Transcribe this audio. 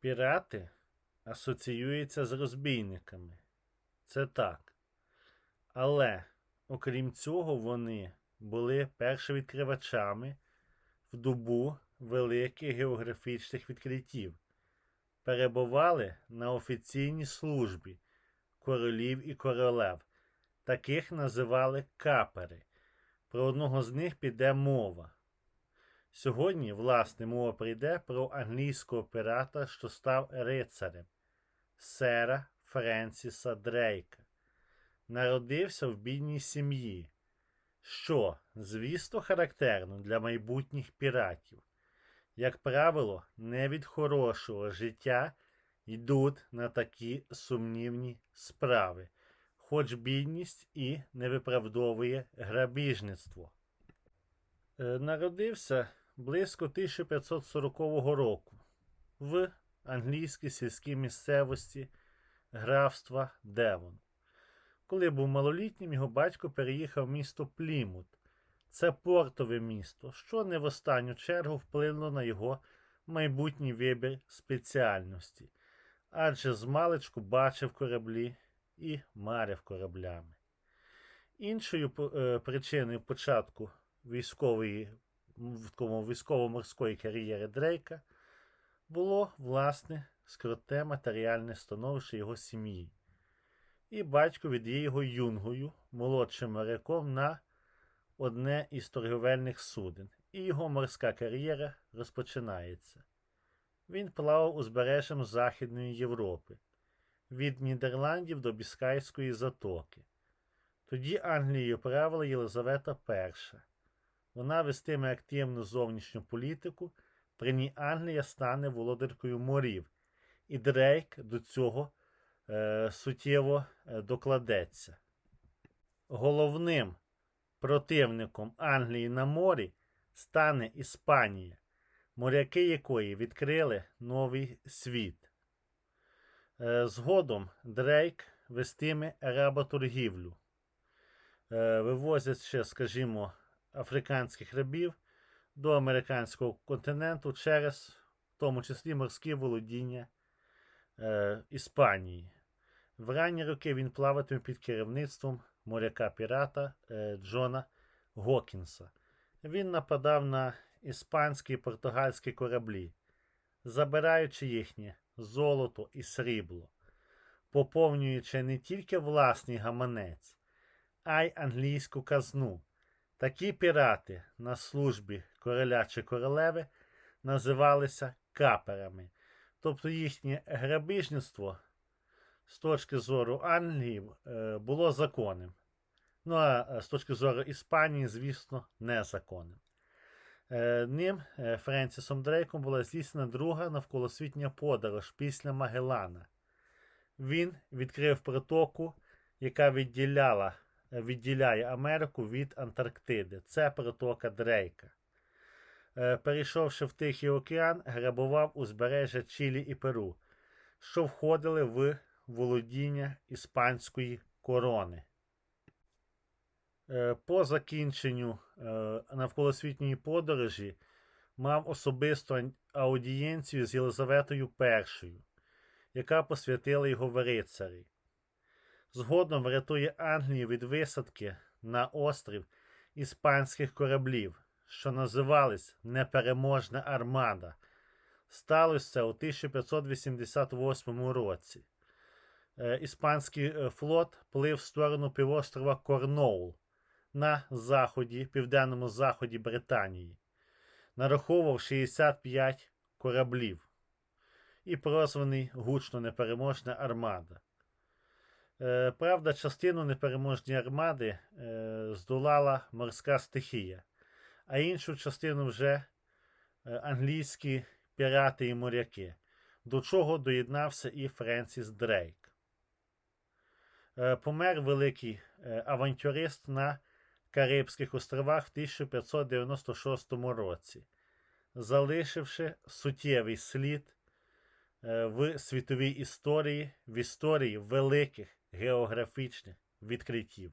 Пірати асоціюються з розбійниками. Це так. Але, окрім цього, вони були першовідкривачами в добу великих географічних відкриттів, перебували на офіційній службі королів і королев. Таких називали капери. Про одного з них піде мова. Сьогодні, власне, мова прийде про англійського пірата, що став рицарем сера Френсіса Дрейка. Народився в бідній сім'ї, що, звісно, характерно для майбутніх піратів. Як правило, не від хорошого життя йдуть на такі сумнівні справи, хоч бідність і не виправдовує грабіжництво. Е, Народився близько 1540 року в англійській сільській місцевості графства Девон. Коли був малолітнім, його батько переїхав в місто Плімут. Це портове місто, що не в останню чергу вплинуло на його майбутній вибір спеціальності, адже змалечку бачив кораблі і марив кораблями. Іншою е, причиною початку військової в такому військово-морської кар'єри Дрейка було власне скрутне матеріальне становище його сім'ї. І батько віддає його юнгою, молодшим моряком на одне із торговельних суден, і його морська кар'єра розпочинається. Він плавав узбережжям Західної Європи, від Нідерландів до Біскайської затоки. Тоді Англією правила Єлизавета І. Вона вестиме активну зовнішню політику, при ній Англія стане володаркою морів, і Дрейк до цього е, суттєво е, докладеться. Головним противником Англії на морі стане Іспанія, моряки якої відкрили новий світ. Е, Згодом Дрейк вестиме работоргівлю, е, вивозять ще, скажімо, африканських рабів до американського континенту через, в тому числі, морські володіння е, Іспанії. В ранні роки він плаватиме під керівництвом моряка-пірата е, Джона Гокінса. Він нападав на іспанські і португальські кораблі, забираючи їхнє золото і срібло, поповнюючи не тільки власний гаманець, а й англійську казну. Такі пірати на службі короля чи королеви називалися каперами, тобто їхнє грабіжництво з точки зору Англії е, було законним. Ну а е, з точки зору Іспанії, звісно, незаконним. Е, Ним Френсісом Дрейком була здійснена друга навколосвітня подорож після Магеллана. Він відкрив протоку, яка відділяла, відділяє Америку від Антарктиди. Це протока Дрейка. Е, Перейшовши в Тихий океан, грабував узбережжя Чилі і Перу, що входили в володіння іспанської корони. Е, По закінченню е, навколосвітньої подорожі мав особисту аудієнцію з Єлизаветою І, яка посвятила його в рицарі. Згодом врятує Англію від висадки на острів іспанських кораблів, що називались Непереможна армада. Сталося це у 1588 році. Е, Іспанський е, флот плив в сторону півострова Корноул на заході, південному заході Британії. Нараховував 65 кораблів і прозваний гучно непереможна армада. Е, Правда, частину непереможної армади е, здолала морська стихія, а іншу частину вже е, англійські пірати і моряки, до чого доєднався і Френсіс Дрейк. Помер великий авантюрист на Карибських островах в 1596 році, залишивши суттєвий слід в світовій історії, в історії великих географічних відкриттів.